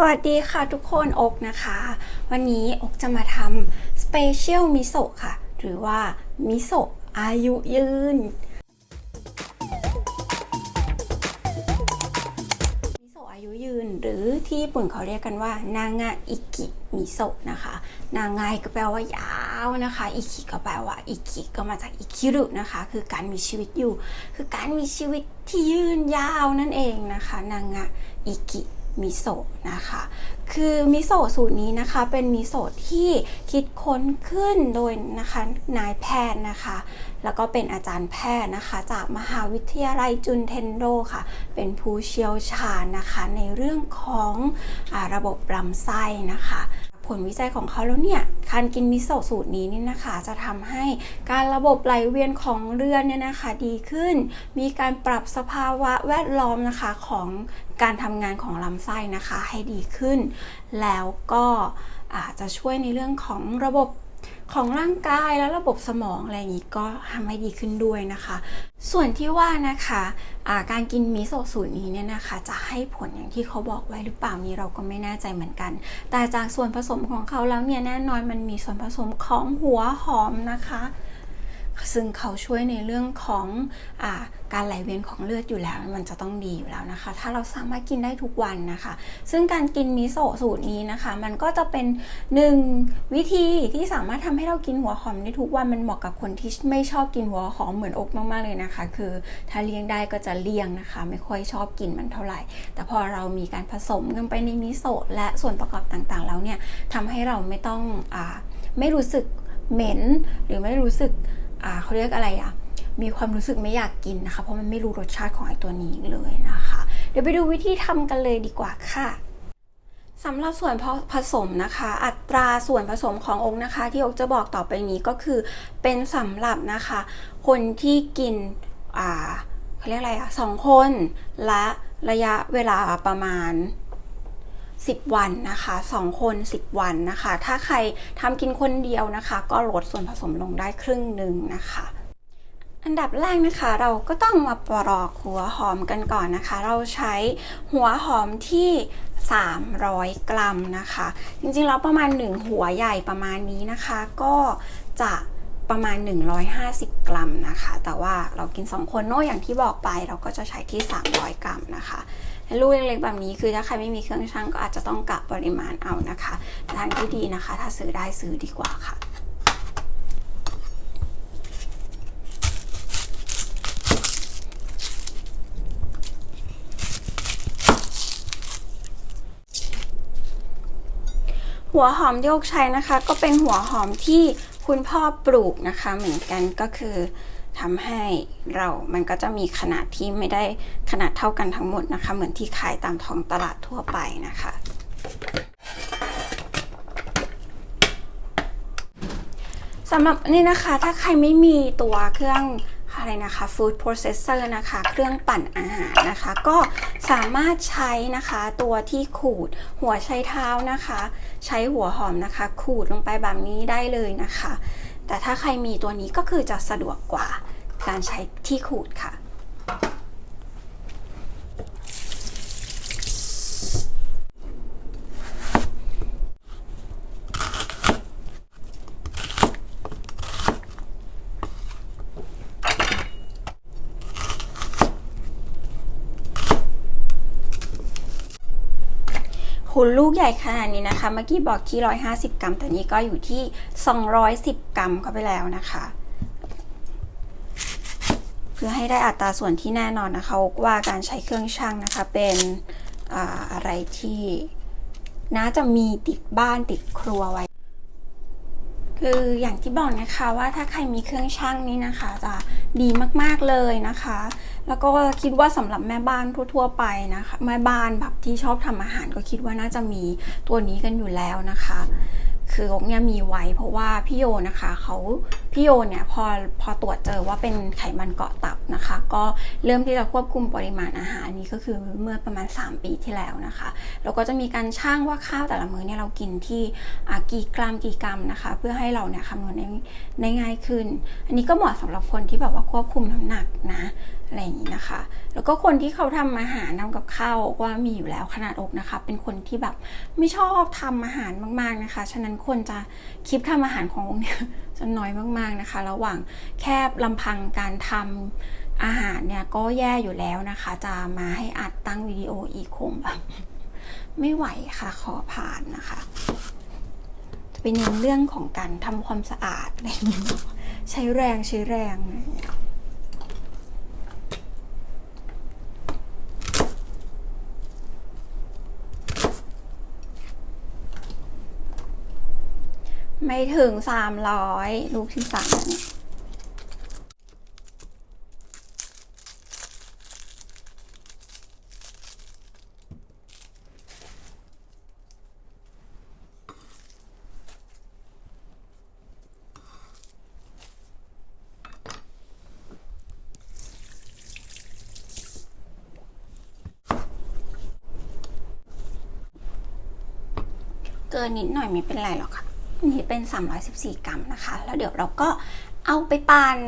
สวัสดีค่ะทุกคนอกนะคะ วันนี้อกจะมาทำสเปเชียลมิโซะค่ะ หรือว่ามิโซะอายุยืน มิโซะอายุยืนหรือที่ญี่ปุ่นเขาเรียกกันว่านางาอิกิมิโซะนะคะ นางายก็แปลว่ายาวนะคะ อิกิก็แปลว่าอิกิก็มาจากอิคิรุนะคะ คือการมีชีวิตอยู่ คือการมีชีวิตที่ยืนยาวนั่นเองนะคะ นางาอิกิ มิโซะนะคะ คือมิโซะสูตรนี้นะคะ เป็นมิโซะที่คิดค้นขึ้นโดยนะคะนายแพทย์นะคะ แล้วก็เป็นอาจารย์แพทย์นะคะ จากมหาวิทยาลัยจุนเทนโดค่ะ เป็นผู้เชี่ยวชาญนะคะในเรื่องของอระบบลำไส้นะคะ ผลวิจัยของเขาแล้วเนี่ยการกินมิโซะสูตรนี้นี่นะคะ จะทำให้การระบบไหลเวียนของเลือดเนี่ยนะคะดีขึ้น มีการปรับสภาวะแวดล้อมนะคะของการทำงานของลำไส้นะคะให้ดีขึ้น แล้วก็อาจจะช่วยในเรื่องของระบบ ของร่างกายและระบบสมองอะไรอย่างนี้ก็ทำให้ดีขึ้นด้วยนะคะ ส่วนที่ว่านะคะะการกินมิโซะสูตรนี้เนี่ยนะคะ จะให้ผลอย่างที่เขาบอกไว้หรือเปล่านี้เราก็ไม่แน่ใจเหมือนกัน แต่จากส่วนผสมของเขาแล้วเนี่ยแน่นอนมันมีส่วนผสมของหัวหอมนะคะ ซึ่งเขาช่วยในเรื่องของอการไหลเวียนของเลือดอยู่แล้ว มันจะต้องดีอยู่แล้วนะคะ ถ้าเราสามารถกินได้ทุกวันนะคะ ซึ่งการกินมิโซะสูตรนี้นะคะ มันก็จะเป็นหนึ่งวิธีที่สามารถทำให้เรากินหัวหอมได้ทุกวันมันเหมาะกับคนที่ไม่ชอบกินหัวหอมเหมือนอกมากๆเลยนะคะ คือถ้าเลี่ยงได้ก็จะเลี่ยงนะคะ ไม่ค่อยชอบกินมันเท่าไหร่ แต่พอเรามีการผสมกันไปในมิโซะและส่วนประกอบต่างๆ แล้วเนี่ยทำให้เราไม่ต้องอไม่รู้สึกเหม็นหรือไม่รู้สึก เขาเรียกอะไรอะมีความรู้สึกไม่อยากกินนะคะ เพราะมันไม่รู้รสชาติของไอตัวนี้เลยนะคะ เดี๋ยวไปดูวิธีทำกันเลยดีกว่าค่ะสำหรับส่วนผสมนะคะ อัตราส่วนผสมขององค์นะคะ ที่อกจะบอกต่อไปนี้ก็คือ เป็นสำหรับนะคะ คนที่กินอ่าเขาเรียกอะไรอะสองคนและระยะเวลาประมาณ 10 วันนะคะ 2 คน 10 วันนะคะ ถ้าใครทำกินคนเดียวนะคะ ก็ลดส่วนผสมลงได้ครึ่งหนึ่งนะคะอันดับแรกนะคะเราก็ต้องมาปลอกหัวหอมกันก่อนนะคะ เราใช้หัวหอมที่ 300 กรัมนะคะ จริงๆแล้วประมาณ 1 หัวใหญ่ประมาณนี้นะคะ ก็จะประมาณ 150 กรัมนะคะ แต่ว่าเรากิน 2 คนเนาะอย่างที่บอกไปเราก็จะใช้ที่ 300 กรัมนะคะ ลูกเล็กๆแบบนี้คือถ้าใครไม่มีเครื่องชั่งก็อาจจะต้องกะปริมาณเอานะคะทางที่ดีนะคะ ถ้าซื้อได้ซื้อดีกว่าค่ะหัวหอมที่อกใช้นะคะ ก็เป็นหัวหอมที่คุณพ่อปลูกนะคะ เหมือนกันก็คือ ทำให้เรามันก็จะมีขนาดที่ไม่ได้ขนาดเท่ากันทั้งหมดนะคะ เหมือนที่ขายตามท้องตลาดทั่วไปนะคะ สำหรับนี่นะคะ ถ้าใครไม่มีตัวเครื่องอะไรนะคะ food processor นะคะ เครื่องปั่นอาหารนะคะ ก็สามารถใช้นะคะตัวที่ขูดหัวไชเท้านะคะ ใช้หัวหอมนะคะ ขูดลงไปแบบนี้ได้เลยนะคะ แต่ถ้าใครมีตัวนี้ก็คือจะสะดวกกว่าการใช้ที่ขูดค่ะ คุณลูกใหญ่ขนาดนี้นะคะ เมื่อกี้บอกที่ 150 กรัม แต่นี้ก็อยู่ที่ 210 กรัมเข้าไปแล้วนะคะ เพื่อให้ได้อัตราส่วนที่แน่นอนนะคะ ว่าการใช้เครื่องชั่งนะคะ เป็นอาอะไรที่น่าจะมีติดบ้านติดครัวไว้ คืออย่างที่บอกนะคะว่าถ้าใครมีเครื่องชั่งนี้นะคะ จะดีมากๆเลยนะคะ แล้วก็คิดว่าสำหรับแม่บ้านทั่ว ๆ ไปนะคะ แม่บ้านแบบที่ชอบทำอาหารก็คิดว่าน่าจะมีตัวนี้กันอยู่แล้วนะคะ คืออกเนี่ยมีไว้เพราะว่าพี่โยนะคะเขาพี่โยเนี่ยพอพอตรวจเจอว่าเป็นไขมันเกาะตับนะคะ ก็เริ่มที่จะควบคุมปริมาณอาหารนี้ก็คือเมื่อประมาณ 3 ปีที่แล้วนะคะแล้วก็จะมีการช่างว่าข้าวแต่ละมื้อเนี่ยเรากินที่กี่กรัมกี่กรัมนะคะ เพื่อให้เราเนี่ยคำนวณได้ง่ายขึ้น อันนี้ก็เหมาะสำหรับคนที่แบบว่าควบคุมน้ำหนักนะ อะไรอย่างนี้นะคะ แล้วก็คนที่เขาทำอาหารทำกับข้าวว่ามีอยู่แล้วขนาดอกนะคะ เป็นคนที่แบบไม่ชอบทำอาหารมากๆนะคะ ฉะนั้นคนจะคลิปทำอาหารของอกเนี่ยจะน้อยมากๆนะคะ ระหว่างแค่ลำพังการทำอาหารเนี่ยก็แย่อยู่แล้วนะคะ จะมาให้อัดตั้งวิดีโออีกคงแบบไม่ไหวค่ะขอผ่านนะคะ จะเป็นเน้นเรื่องของการทำความสะอาดอะไรอย่างเงี้ยใช้แรงใช้แรงอะไรอย่างเงี้ย ไม่ถึงสามร้อยลูกที่สามเกินนิดหน่อยไม่เป็นไรหรอกค่ะ นี้เป็น 314 กรัมนะคะ แล้วเดี๋ยวเราก็เอาไปปั่น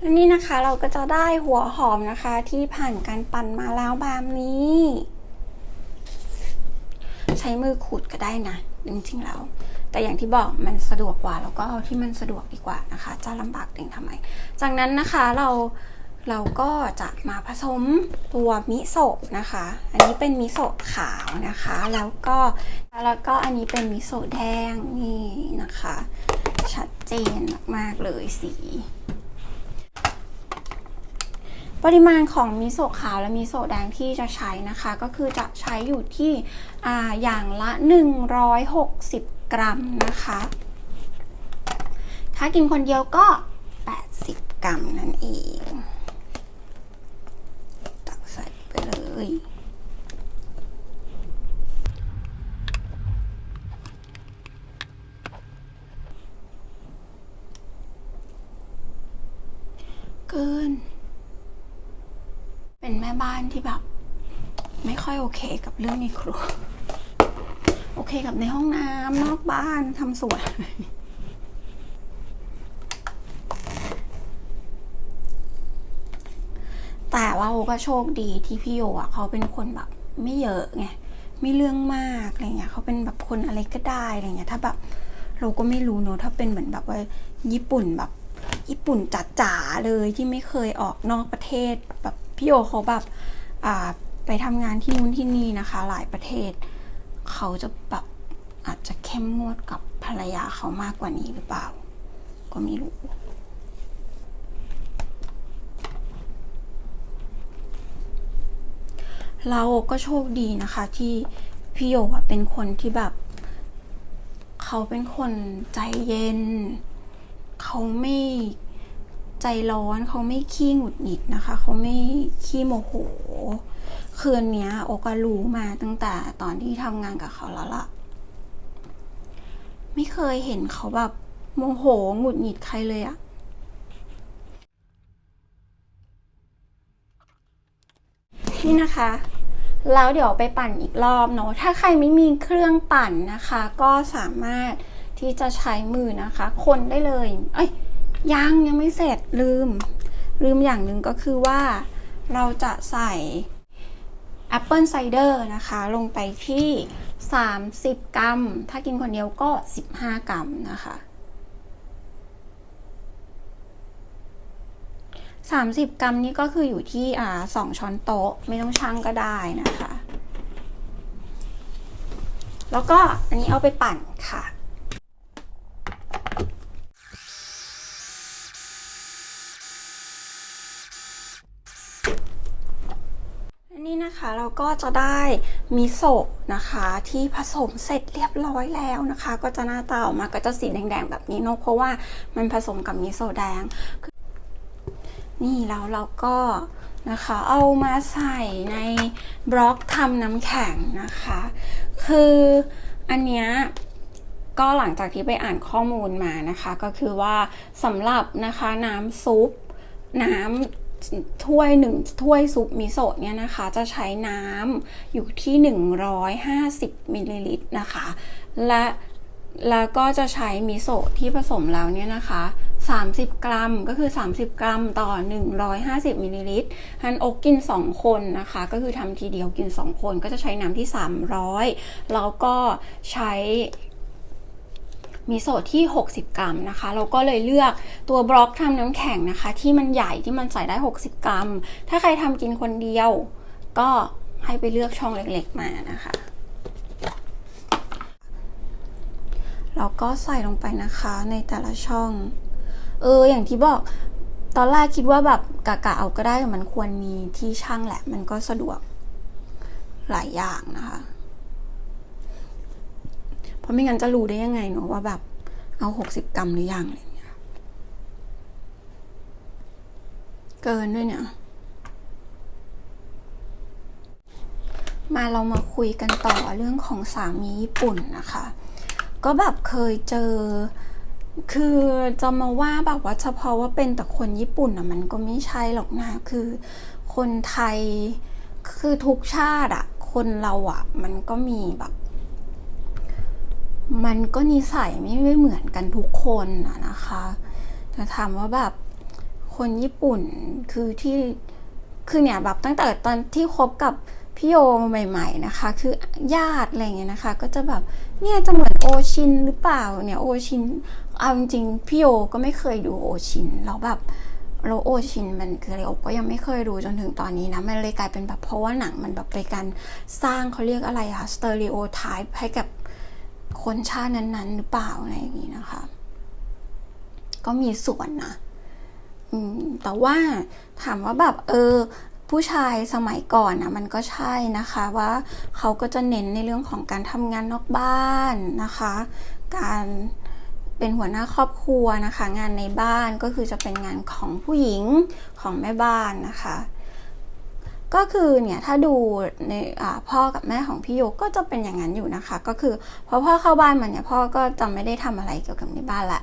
และนี่นะคะ เราก็จะได้หัวหอมนะคะที่ผ่านการปั่นมาแล้วแบบนี้ ใช้มือขูดก็ได้นะ จริงๆแล้ว แต่อย่างที่บอกมันสะดวกกว่า แล้วก็เอาที่มันสะดวกดีกว่านะคะ จะลำบากเองทำไม จากนั้นนะคะเราเราก็จะมาผสมตัวมิโซะนะคะ อันนี้เป็นมิโซะขาวนะคะ แล้วก็แล้วก็อันนี้เป็นมิโซะแดงนี่นะคะ ชัดเจนมากๆเลยสี ปริมาณของมิโซะขาวและมิโซะแดงที่จะใช้นะคะ ก็คือจะใช้อยู่ที่อ่าอย่างละ 160 กรัมนะคะ ถ้ากินคนเดียวก็ 80 กรัมนั่นเอง ตักใส่ไปเลยเกิน เป็นแม่บ้านที่แบบ ไม่ค่อยโอเคกับเรื่องในครัว โอเคกับในห้องน้ำนอกบ้านทำสวนแต่ว่าโอก็โชคดีที่พี่โยอะเขาเป็นคนแบบ ไม่เยอะไงไม่เรื่องมากอะไรเงี้ยเขาเป็นแบบคนอะไรก็ได้อะไรเงี้ยถ้าแบบเราก็ไม่รู้เนอะถ้าเป็นเหมือนแบบว่าญี่ปุ่นแบบ ญี่ปุ่นจ๋าๆเลยที่ไม่เคยออกนอกประเทศแบบ พี่โอเขาแบบไปทำงานที่นู้นที่นี่นะคะ หลายประเทศ เขาจะแบบอาจจะเข้มงวดกับภรรยาเขามากกว่านี้หรือเปล่า ก็ไม่รู้เราก็โชคดีนะคะที่พี่โยเป็นคนที่แบบ เขาเป็นคนใจเย็น เขาไม่ ใจร้อนเขาไม่ขี้หงุดหงิดนะคะ เขาไม่ขี้โมโห คืนนี้โอก็รู้มาตั้งแต่ตอนที่ทำงานกับเขาแล้วล่ะ ไม่เคยเห็นเขาแบบโมโหหงุดหงิดใครเลยอะนี่นะคะ แล้วเดี๋ยวไปปั่นอีกรอบเนาะถ้าใครไม่มีเครื่องปั่นนะคะ ก็สามารถที่จะใช้มือนะคะ คนได้เลย เอ้ย ยังยังไม่เสร็จลืม ลืมอย่างหนึ่งก็คือว่าเราจะใส่แอปเปิลไซเดอร์นะคะ ลงไปที่ 30 กรัม ถ้ากินคนเดียวก็ 15 กรัมนะคะ 30 กรัมนี่ก็คืออยู่ที่อ่าสองช้อนโต๊ะ ไม่ต้องชั่งก็ได้นะคะ แล้วก็อันนี้เอาไปปั่นค่ะ อั นะคะเราก็จะได้มิโซะนะคะที่ผสมเสร็จเรียบร้อยแล้วนะคะ ก็จะหน้าตาออกมาก็จะสีแดงๆแบบนี้เนอะเพราะว่ามันผสมกับมิโซะแดง นี่แล้วเราก็นะคะเอามาใส่ในบล็อกทำน้ำแข็งนะคะ คืออันเนี้ยก็หลังจากที่ไปอ่านข้อมูลมานะคะ ก็คือว่าสำหรับนะคะน้ำซุปน้ำ ถ้วยหนึ่งถ้วยซุปมิโซะเนี่ยนะคะ จะใช้น้ำอยู่ที่ 150มิลลิลิตรนะคะ และแล้วก็จะใช้มิโซะที่ผสมแล้วเนี่ยนะคะ 30 กรัมก็คือ 30 กรัมต่อ 150มิลลิลิตรฮันอกกิน 2 คนนะคะ ก็คือทำทีเดียวกิน 2 คนก็จะใช้น้ำที่ 300 แล้วก็ใช้ มิโซะที่ 60 กรัมนะคะ เราก็เลยเลือกตัวบล็อกทำน้ำแข็งนะคะ ที่มันใหญ่ที่มันใส่ได้ 60 กรัม ถ้าใครทำกินคนเดียว ก็ให้ไปเลือกช่องเล็กๆมานะคะเราก็ใส่ลงไปนะคะในแต่ละช่อง เออ อย่างที่บอก ตอนแรกคิดว่าแบบกะกะเอาก็ได้แต่มันควรมีที่ช่างแหละ มันก็สะดวกหลายอย่างนะคะ ราะไม่งั้นจะรู้ได้ยังไงเนาะว่าแบบเอาหกสิบกรัมหรือยังอะไรเงี้ยเกินด้วยเนี่ย มาเรามาคุยกันต่อเรื่องของสามีญี่ปุ่นนะคะ ก็แบบเคยเจอ คือจะมาว่าแบบว่าเฉพาะว่าเป็นแต่คนญี่ปุ่นอะมันก็ไม่ใช่หรอกนะ คือคนไทยคือทุกชาติอะคนเราอะมันก็มีแบบ มันก็นิสัยไม่ไม่เหมือนกันทุกคนนะคะแต่ถามว่าแบบคนญี่ปุ่นคือที่คือเนี่ยแบบตั้งแต่ตอนที่คบกับพี่โยใหม่ ๆนะคะ คือญาติอะไรเงี้ยนะคะ ก็จะแบบเนี่ยจะเหมือนโอชินหรือเปล่าเนี่ยโอชินเอาจริงๆพี่โยก็ไม่เคยดูโอชินแล้วแบบเราโอชินมันคืออะไรโอก็ยังไม่เคยดูจนถึงตอนนี้นะมันเลยกลายเป็นแบบเพราะว่าหนังมันแบบเป็นการสร้างเขาเรียกอะไรอะสเตอริโอไทป์ให้กับ คนชาตินั้น ๆ หรือเปล่าอะไรอย่างนี้นะคะ ก็มีส่วนนะอืมแต่ว่าถามว่าแบบเออผู้ชายสมัยก่อนนะมันก็ใช่นะคะว่าเขาก็จะเน้นในเรื่องของการทำงานนอกบ้านนะคะ การเป็นหัวหน้าครอบครัวนะคะ งานในบ้านก็คือจะเป็นงานของผู้หญิงของแม่บ้านนะคะ ก็คือเนี่ยถ้าดูในพ่อกับแม่ของพี่โยก็จะเป็นอย่างนั้นอยู่นะคะ ก็คือพอพ่อเข้าบ้านมาเนี่ยพ่อก็จะไม่ได้ทำอะไรเกี่ยวกับในบ้านละ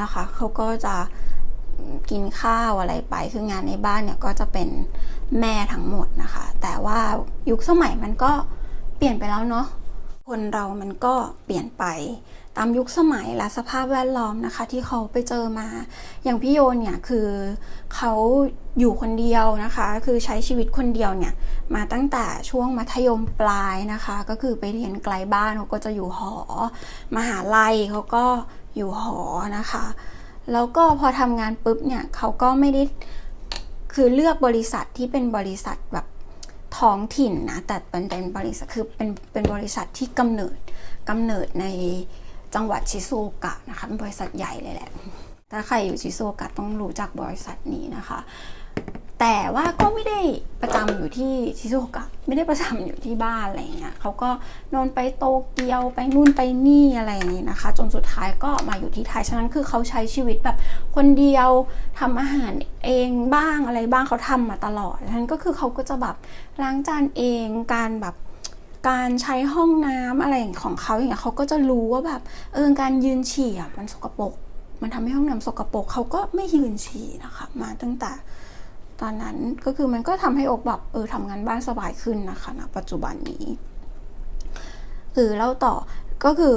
นะคะเขาก็จะกินข้าวอะไรไป คืองานในบ้านเนี่ยก็จะเป็นแม่ทั้งหมดนะคะ แต่ว่ายุคสมัยมันก็เปลี่ยนไปแล้วเนาะคนเรามันก็เปลี่ยนไป ตามยุคสมัยและสภาพแวดล้อมนะคะ ที่เขาไปเจอมา อย่างพี่โยนเนี่ยคือเขาอยู่คนเดียวนะคะ คือใช้ชีวิตคนเดียวเนี่ยมาตั้งแต่ช่วงมัธยมปลายนะคะ ก็คือไปเรียนไกลบ้านเขาก็จะอยู่หอ มหาลัยเขาก็อยู่หอนะคะ แล้วก็พอทำงานปุ๊บเนี่ยเขาก็ไม่ได้คือเลือกบริษัทที่เป็นบริษัทแบบท้องถิ่นนะแต่เป็นบริษัทคือเป็นเป็นบริษัทที่กำเนิดกำเนิดใน จังหวัดชิซูโอกะนะคะเป็นบริษัทใหญ่เลยแหละ ถ้าใครอยู่ชิซูโอกะต้องรู้จักบริษัทนี้นะคะ แต่ว่าก็ไม่ได้ประจำอยู่ที่ชิซูโอกะไม่ได้ประจำอยู่ที่บ้านอะไรเงี้ยเขาก็นอนไปโตเกียวไปนู่นไปนี่อะไรอย่างนี้นะคะ จนสุดท้ายก็มาอยู่ที่ไทยฉะนั้นคือเขาใช้ชีวิตแบบคนเดียวทำอาหารเองบ้างอะไรบ้างเขาทำมาตลอดฉะนั้นก็คือเขาก็จะแบบล้างจานเองการแบบ การใช้ห้องน้ำอะไรของเขาอย่างเงี้ยเขาก็จะรู้ว่าแบบเออการยืนฉี่อะมันสกปรกมันทำให้ห้องน้ำสกปรกเขาก็ไม่ยืนฉี่นะคะมาตั้งแต่ตอนนั้นก็คือมันก็ทำให้อกแบบเออทำงานบ้านสบายขึ้นนะคะณปัจจุบันนี้เออแล้วต่อก็คือ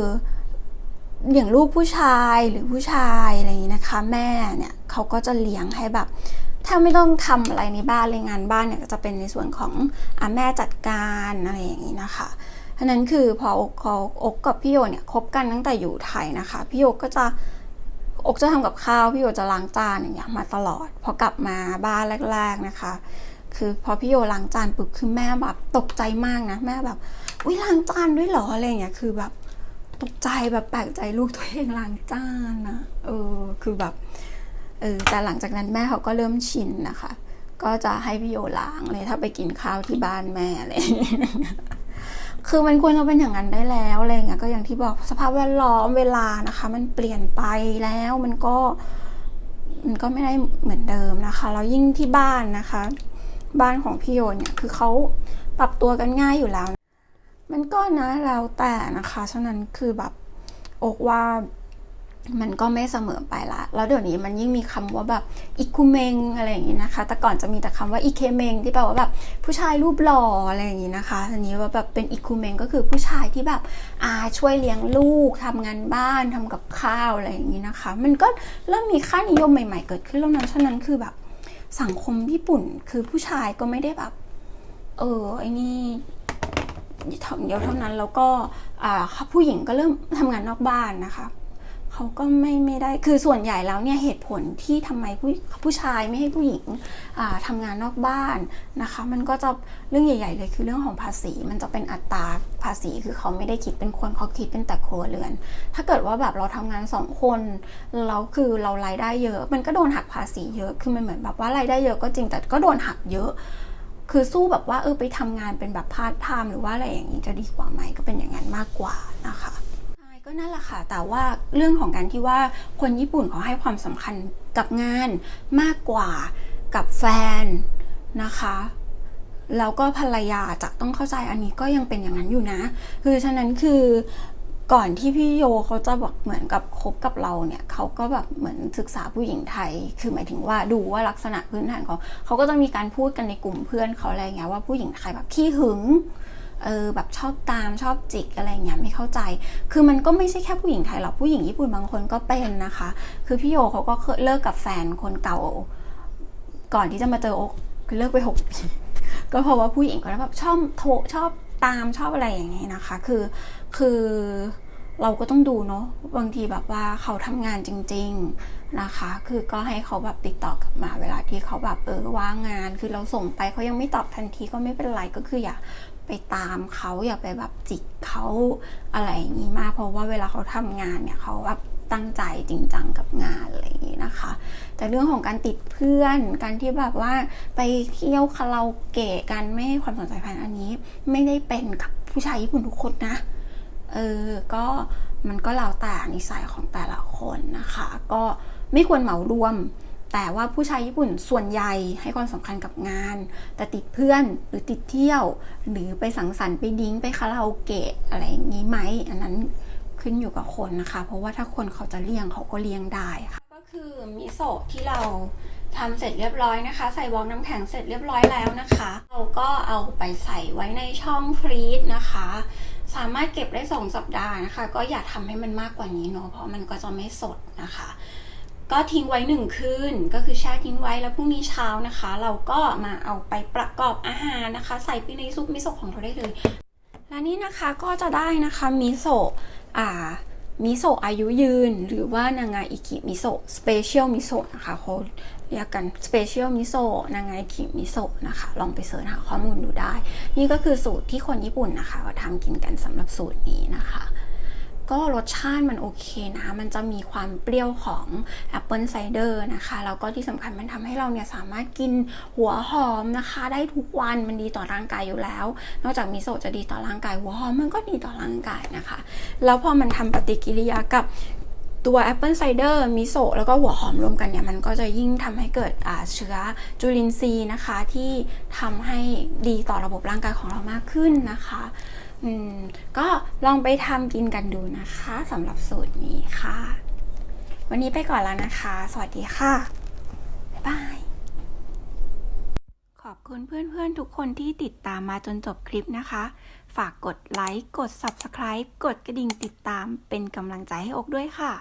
อย่างลูกผู้ชายหรือผู้ชายอะไรอย่างนี้นะคะ แม่เนี่ยเขาก็จะเลี้ยงให้แบบ ถ้าไม่ต้องทำอะไรในบ้านเลยงานบ้านเนี่ยก็จะเป็นในส่วนของอแม่จัดการอะไรอย่างนี้นะคะฉะนั้นคือพออกออกกับพี่โยเนี่ยคบกันตั้งแต่อยู่ไทยนะคะ พี่โยก็จะอกจะทำกับข้าวพี่โยจะล้างจานอย่างเงี้ยมาตลอด พอกลับมาบ้านแรก ๆนะคะ คือพอพี่โยล้างจานปุ๊บคือแม่แบบตกใจมากนะแม่แบบอุ้ยล้างจานด้วยหรออะไรเงี้ยคือแบบตกใจแบบแปลกใจลูกตัวเองล้างจานนะเออคือแบบ ออแต่หลังจากนั้นแม่เขาก็เริ่มชินนะคะ ก็จะให้พี่โยล้างเลยถ้าไปกินข้าวที่บ้านแม่อะไรอย่างเงี้ยคือมันควรจะเป็นอย่างนั้นได้แล้วอะไรเงี้ยก็อย่างที่บอกสภาพแวดล้อมเวลานะคะ มันเปลี่ยนไปแล้วมันก็มันก็ไม่ได้เหมือนเดิมนะคะแล้วยิ่งที่บ้านนะคะ บ้านของพี่โยนเนี่ยคือเขาปรับตัวกันง่ายอยู่แล้ว มันก็นะแล้วแต่นะคะฉะนั้นคือแบบอกว่า มันก็ไม่เสมอไปละ แล้วเดี๋ยวนี้มันยิ่งมีคำว่าแบบอิคุเมงอะไรอย่างนี้นะคะ แต่ก่อนจะมีแต่คำว่าอิเคเมงที่แปลว่าแบบผู้ชายรูปหล่ออะไรอย่างนี้นะคะอันนี้ว่าแบบเป็นอิคุเมงก็คือผู้ชายที่แบบอาช่วยเลี้ยงลูกทำงานบ้านทำกับข้าวอะไรอย่างนี้นะคะ มันก็เริ่มมีค่านิยมใหม่ ๆ เกิดขึ้นแล้วนะฉะนั้นคือแบบสังคมญี่ปุ่นคือผู้ชายก็ไม่ได้แบบ เออไอ้นี่เดียวเท่านั้นแล้วก็ผู้หญิงก็เริ่มทำงานนอกบ้านนะคะ เขาก็ไม่ไม่ได้คือส่วนใหญ่แล้วเนี่ยเหตุผลที่ทำไมผู้ผู้ชายไม่ให้ผู้หญิงอ่าทำงานนอกบ้านนะคะ มันก็จะเรื่องใหญ่ ๆ เลยคือเรื่องของภาษี มันจะเป็นอัตราภาษีคือเขาไม่ได้คิดเป็นคนเขาคิดเป็นแต่ครัวเรือน ถ้าเกิดว่าแบบเราทำงานสองคนแล้วคือเรารายได้เยอะ มันก็โดนหักภาษีเยอะคือมันเหมือนแบบว่ารายได้เยอะก็จริงแต่ก็โดนหักเยอะคือสู้แบบว่าเออไปทำงานเป็นแบบพาร์ทไทม์หรือว่าอะไรอย่างนี้จะดีกว่าไหมก็เป็นอย่างนั้นมากกว่านะคะ ก็นั่นแหละค่ะ แต่ว่าเรื่องของการที่ว่าคนญี่ปุ่นเขาให้ความสำคัญกับงานมากกว่ากับแฟนนะคะแล้วก็ภรรยาจะต้องเข้าใจอันนี้ก็ยังเป็นอย่างนั้นอยู่นะ คือฉะนั้นคือก่อนที่พี่โยเขาจะบอกเหมือนกับคบกับเราเนี่ยเขาก็แบบเหมือนศึกษาผู้หญิงไทย คือหมายถึงว่าดูว่าลักษณะพื้นฐานของเขาก็จะมีการพูดกันในกลุ่มเพื่อนเขาอะไรเงี้ยว่าผู้หญิงไทยแบบขี้หึง เออแบบชอบตามชอบจิกอะไรเงี้ยไม่เข้าใจ คือมันก็ไม่ใช่แค่ผู้หญิงไทยหรอกผู้หญิงญี่ปุ่นบางคนก็เป็นนะคะ คือพี่โยเขาก็เคยเลิกกับแฟนคนเก่า ก่อนที่จะมาเจอโอ๊กคือเลิกไปหกปีก็เพราะว่าผู้หญิงก็แบบชอบโทชอบตามชอบอะไรอย่างนี้ยนะคะ คือคือเราก็ต้องดูเนาะบางทีแบบว่าเขาทำงานจริง ๆนะคะ คือก็ให้เขาแบบติดต่อกลับมา เวลาที่เขาแบบเออว่างงาน คือเราส่งไปเขายังไม่ตอบทันทีก็ไม่เป็นไรก็คืออย่า ไปตามเขาอย่าไปแบบจิกเขาอะไรอย่างนี้มาก เพราะว่าเวลาเขาทำงานเนี่ยเขาแบบตั้งใจจริงจังกับงานอะไรอย่างนี้นะคะ แต่เรื่องของการติดเพื่อน การที่แบบว่าไปเที่ยวคาราโอเกะกันไม่ให้ความสนใจแฟนอันนี้ ไม่ได้เป็นกับผู้ชายญี่ปุ่นทุกคนนะ เออ ก็มันก็แล้วแต่นิสัยของแต่ละคนนะคะ ก็ไม่ควรเหมารวม แต่ว่าผู้ชายญี่ปุ่นส่วนใหญ่ให้ความสำคัญกับงาน แต่ติดเพื่อนหรือติดเที่ยว หรือไปสังสรรค์ไปดิ้งไปคาราโอเกะอะไรอย่างนี้ไหมอันนั้นขึ้นอยู่กับคนนะคะ เพราะว่าถ้าคนเขาจะเลี่ยงเขาก็เลี่ยงได้ค่ะ ก็คือมิโซะที่เราทำเสร็จเรียบร้อยนะคะ ใส่บล็อกน้ำแข็งเสร็จเรียบร้อยแล้วนะคะ เราก็เอาไปใส่ไว้ในช่องฟรีซนะคะ สามารถเก็บได้ 2 สัปดาห์นะคะ ก็อย่าทำให้มันมากกว่านี้เนาะเพราะมันก็จะไม่สดนะคะ ก็ทิ้งไว้หนึ่งคืนก็คือแช่ทิ้งไว้แล้วพรุ่งนี้เช้านะคะ เราก็มาเอาไปประกอบอาหารนะคะ ใส่ไปในซุปมิโซะของเราได้เลย และนี่นะคะก็จะได้นะคะมิโซะอ่ามิโซะอายุยืน หรือว่านางาอิกิมิโซะสเปเชียลมิโซะนะคะเขาเรียกกันสเปเชียลมิโซะนางาอิกิมิโซะนะคะ ลองไปเสิร์ชหาข้อมูลดูได้ นี่ก็คือสูตรที่คนญี่ปุ่นนะคะทำกินกันสำหรับสูตรนี้นะคะ ก็รสชาติมันโอเคนะ มันจะมีความเปรี้ยวของแอปเปิลไซเดอร์นะคะ แล้วก็ที่สำคัญมันทำให้เราเนี่ยสามารถกินหัวหอมนะคะ ได้ทุกวันมันดีต่อร่างกายอยู่แล้ว นอกจากมิโซะจะดีต่อร่างกาย หัวหอมมันก็ดีต่อร่างกายนะคะ แล้วพอมันทำปฏิกิริยากับตัวแอปเปิลไซเดอร์มิโซะแล้วก็หัวหอมรวมกันเนี่ยมันก็จะยิ่งทำให้เกิดเชื้อจุลินทรีย์นะคะ ที่ทำให้ดีต่อระบบร่างกายของเรามากขึ้นนะคะ อืมก็ลองไปทำกินกันดูนะคะสำหรับสูตรนี้ค่ะ วันนี้ไปก่อนแล้วนะคะ สวัสดีค่ะ บ๊ายบาย ขอบคุณเพื่อนๆ ทุกคนที่ติดตามมาจนจบคลิปนะคะ ฝากกดไลค์ กด Subscribe กดกระดิ่งติดตามเป็นกำลังใจให้อกด้วยค่ะ